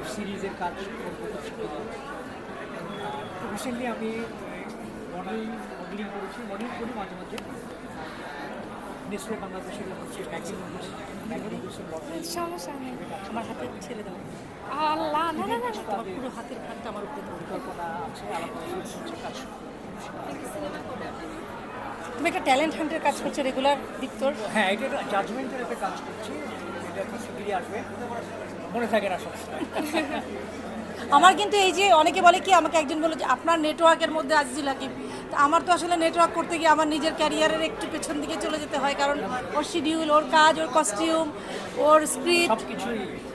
Web সিরিজের কাজ recently আমি মডেল মডেলিং করেছি মডেলিং করি মাঝে মাঝে। নেসলে বাংলাদেশের সমস্যা নেই আমার হাতে ছেড়ে দাও। আল্লাহ না না না না, তোমার পুরো হাতের খাটটা আমার উপরে পরিকল্পনা আছে আলাদা হচ্ছে কাজ তুমি একটা ট্যালেন্ট হান্টের কাজ করছ রেগুলার ভিক্টর হ্যাঁ এটা জাজমেন্টের একটা কাজ করছি। এটা শিগগিরই আসবে? মনে থাকে না সবসময় আমার কিন্তু এই যে অনেকে বলে কি আমাকে একজন বলে যে আপনার নেটওয়ার্কের মধ্যে আজিজুল হাকিম। তা আমার তো আসলে নেটওয়ার্ক করতে গিয়ে আমার নিজের ক্যারিয়ারের একটু পেছন দিকে চলে যেতে হয় কারণ ওর শিডিউল ওর কাজ ওর কস্টিউম ওর স্ক্রিপ্ট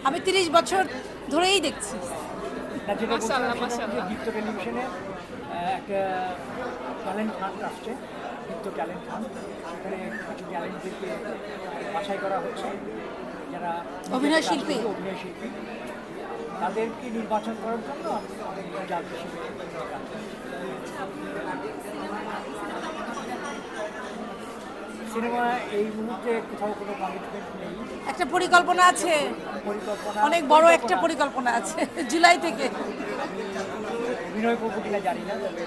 আমি তিরিশ বছর ধরেই দেখছি। না যেটা বলছিলাম সেটা হচ্ছে দীপ্ত টেলিভিশনে একটা ট্যালেন্ট হান্ট আসছে দীপ্ত ট্যালেন্ট হান্ট সেখানে কিছু ট্যালেন্টদেরকে বাছাই করা হচ্ছে। যারা অভিনয় শিল্পী? অভিনয় শিল্পী তাদেরকে নির্বাচন করার জন্য হিসেবে সিনেমা এই মুহূর্তে কোথাও কোনো কমিটমেন্ট নেই। একটা পরিকল্পনা আছে। পরিকল্পনা অনেক বড় একটা পরিকল্পনা আছে জুলাই থেকে। অভিনয় করব কিনা জানি না তবে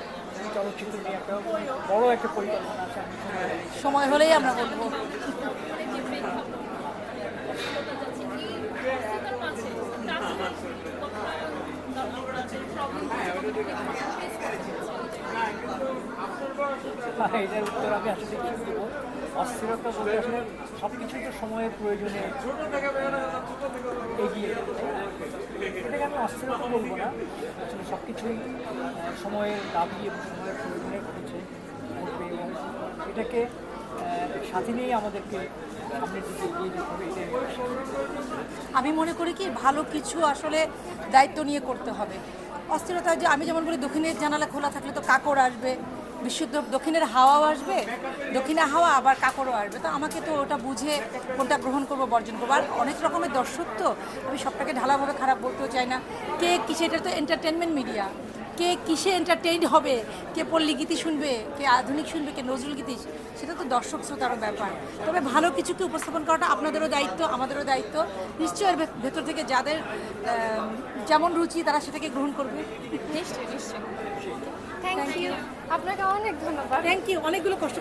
চলচ্চিত্র নিয়ে একটা বড় একটা পরিকল্পনা আছে। সময় হলেই আমরা বলব এটার উত্তর আমি আসলে কি অস্থিরতা বলতে আসলে সব কিছুই তো সময়ের প্রয়োজনে এগিয়ে এটাকে আমি অস্থিরতা বলব না। আসলে সব কিছুই সময়ের দাবি এবং সময়ের প্রয়োজনে ঘটেছে। এটাকে সাথে নিয়েই আমাদেরকে আমি মনে করি কি, ভালো কিছু আসলে দায়িত্ব নিয়ে করতে হবে। অস্থিরতা যে, আমি যেমন বলি, দক্ষিণের জানালা খোলা থাকলে তো কাকড় আসবে, বিশুদ্ধ, দক্ষিণের হাওয়াও আসবে, দক্ষিণে হাওয়া, আবার কাকড়ও আসবে। তো আমাকে তো ওটা বুঝে কোনটা গ্রহণ করব, বর্জন করব। আর অনেক রকমের দর্শক তো আমি সবটাকে ঢালাভাবে খারাপ বলতেও চাই না। কে কিসে এটা তো এন্টারটেনমেন্ট মিডিয়া কে কিসে এন্টারটেইন হবে? কে পল্লী গীতি শুনবে? কে আধুনিক শুনবে? কে নজরুল গীতি? সেটা তো দর্শক শ্রোতারও ব্যাপার। তবে ভালো কিছুকে উপস্থাপন করাটা আপনাদেরও দায়িত্ব আমাদেরও দায়িত্ব। নিশ্চয়ই ভেতর থেকে যাদের যেমন রুচি তারা সেটাকে গ্রহণ করবে। নিশ্চয়ই নিশ্চয়ই। থ্যাংক ইউ আপনাকে অনেক ধন্যবাদ। থ্যাংক ইউ অনেকগুলো কষ্ট